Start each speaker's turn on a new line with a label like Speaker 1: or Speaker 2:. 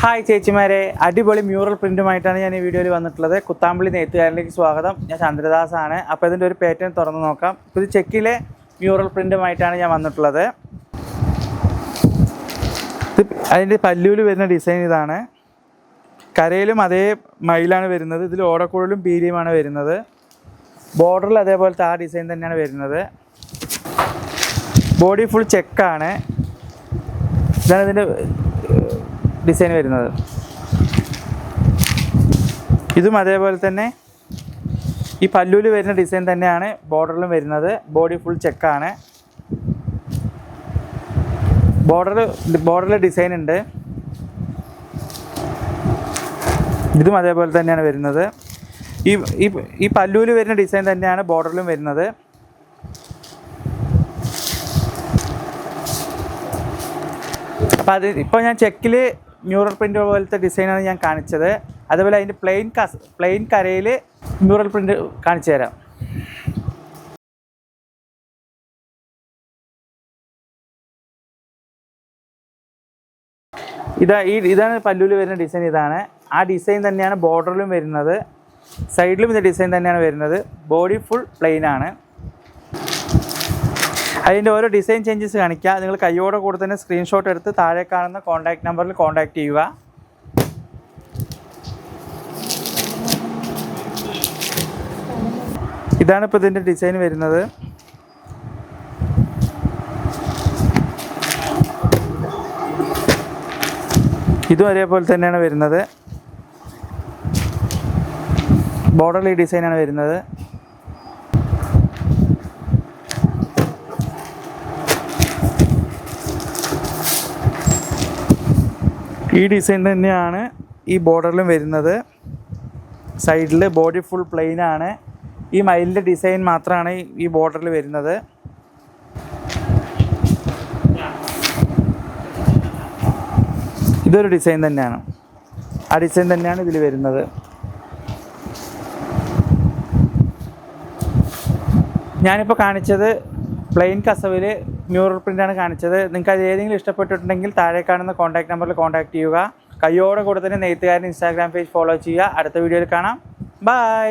Speaker 1: Hi ചേച്ചിമാരെ അടിപൊളി mural പ്രിന്റുമായിട്ടാണ് ഞാൻ ഈ വീഡിയോയിൽ വന്നിട്ടുള്ളത്. കുത്താമ്പള്ളി നെയ്ത്തുകാരിലേക്ക് സ്വാഗതം. ഞാൻ ചന്ദ്രദാസ് ആണ് അപ്പോൾ ഇതിന്റെ ഒരു പേറ്റേൺ തുറന്ന് നോക്കാം. ഇത് ചെക്കിലെ മ്യൂറൽ പ്രിന്റുമായിട്ടാണ് ഞാൻ വന്നിട്ടുള്ളത്. ഇത് അതിന്റെ പല്ലൂൽ വരുന്ന ഡിസൈൻ ഇതാണ്. കരയിലും അതേ മയിലാണ് വരുന്നത്. ഇതിൽ ഓടക്കുഴലും പീലിയുമാണ് വരുന്നത്. ബോർഡറിൽ അതേപോലത്തെ ആ ഡിസൈൻ തന്നെയാണ് വരുന്നത്. ബോഡി ഫുൾ ചെക്കാണ് ഇതാണ് ഇതിന്റെ ഡിസൈൻ വരുന്നത്. ഇതും അതേപോലെ തന്നെ ഈ പല്ലൂൽ വരുന്ന ഡിസൈൻ തന്നെയാണ് ബോർഡറിലും വരുന്നത്. ബോഡി ഫുൾ ചെക്കാണ് ബോർഡർ ബോർഡറിൽ ഡിസൈൻ ഉണ്ട്. ഇതും അതേപോലെ തന്നെയാണ് വരുന്നത്. ഈ ഈ പല്ലൂൽ വരുന്ന ഡിസൈൻ തന്നെയാണ് ബോർഡറിലും വരുന്നത്. അപ്പം അത് ഇപ്പോൾ ഞാൻ ചെക്കിൽ മ്യൂറൽ പ്രിന്റ് പോലത്തെ ഡിസൈനാണ് ഞാൻ കാണിച്ചത്. അതുപോലെ അതിന്റെ പ്ലെയിൻ കസ് പ്ലെയിൻ കരയിൽ മ്യൂറൽ പ്രിന്റ് കാണിച്ചു തരാം. ഇതാ ഈ ഇതാണ് പല്ലുവിൽ വരുന്ന ഡിസൈൻ ഇതാണ്. ആ ഡിസൈൻ തന്നെയാണ് ബോർഡറിലും വരുന്നത്. സൈഡിലും ഇത് ഡിസൈൻ തന്നെയാണ് വരുന്നത്. ബോഡി ഫുൾ പ്ലെയിൻ ആണ്. അതിന്റെ ഓരോ ഡിസൈൻ ചേഞ്ചസ് കാണിക്കുക നിങ്ങൾ കയ്യോടെ കൂടെ തന്നെ സ്ക്രീൻഷോട്ട് എടുത്ത് താഴെ കാണുന്ന കോൺടാക്ട് നമ്പറിൽ കോൺടാക്ട് ചെയ്യുക. ഇതാണ് ഇപ്പോൾ ഇതിന്റെ ഡിസൈൻ വരുന്നത്. ഇതും ഒരേപോലെ തന്നെയാണ് വരുന്നത്. ബോർഡർലി ഡിസൈനാണ് വരുന്നത്. ഈ ഡിസൈൻ തന്നെയാണ് ഈ ബോർഡറിലും വരുന്നത്. സൈഡിൽ ബോഡി ഫുൾ പ്ലെയിൻ ആണ്. ഈ മയിലിന്റെ ഡിസൈൻ മാത്രമാണ് ഈ- ബോർഡറിൽ വരുന്നത്. ഇതൊരു ഡിസൈൻ തന്നെയാണ്. ആ ഡിസൈൻ തന്നെയാണ് ഇതിൽ വരുന്നത്. ഞാനിപ്പോൾ കാണിച്ചത് പ്ലെയിൻ കസവിൽ മ്യൂറൽ പ്രിന്റാണ് കാണിച്ചത്. നിങ്ങൾക്ക് അത് ഏതെങ്കിലും ഇഷ്ടപ്പെട്ടിട്ടുണ്ടെങ്കിൽ താഴെ കാണുന്ന കോൺടാക്ട് നമ്പറിൽ കോൺടാക്ട് ചെയ്യുക. കയ്യോടെ കൂടെ തന്നെ നെയ്ത്തുകാരൻ ഇൻസ്റ്റാഗ്രാം പേജ് ഫോളോ ചെയ്യുക. അടുത്ത വീഡിയോയിൽ കാണാം. ബൈ